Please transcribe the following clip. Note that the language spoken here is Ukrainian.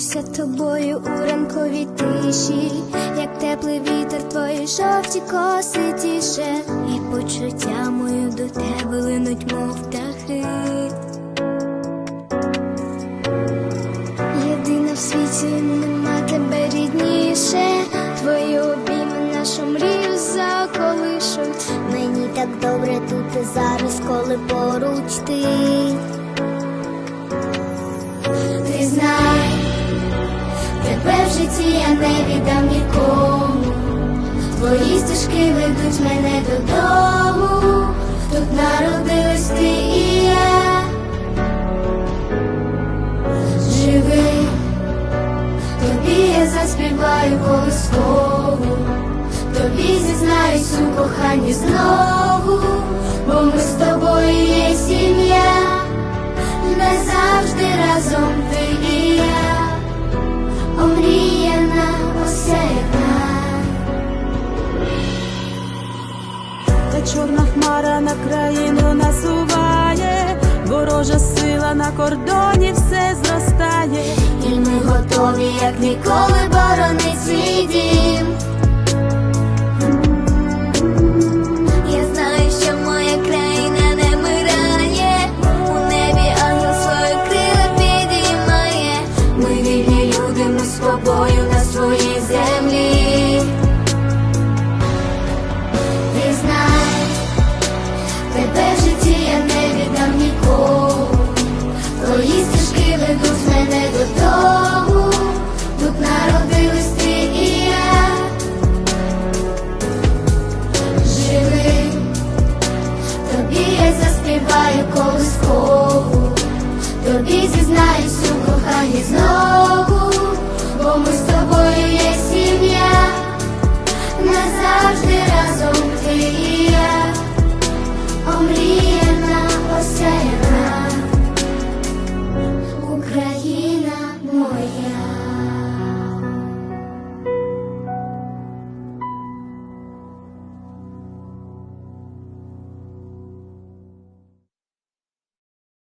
Милуюся тобою у ранковій тиші, як теплий вітер твої жовті коси тіше, і почуття мою до тебе линуть, мов птахи. Єдина в світі нема тебе рідніше, твої обійми нашу мрію заколишуть. Мені так добре тут і зараз, коли поруч. Ти не віддам нікому. Твої стежки ведуть мене додому. Тут народилась ти і я. Живи, тобі я заспіваю колискову, тобі зізнаюсь у коханні знову, країну насуває, ворожа сила на кордоні все зростає. І ми готові, як ніколи. тобі зізнаюсь у коханні знову, бо ми з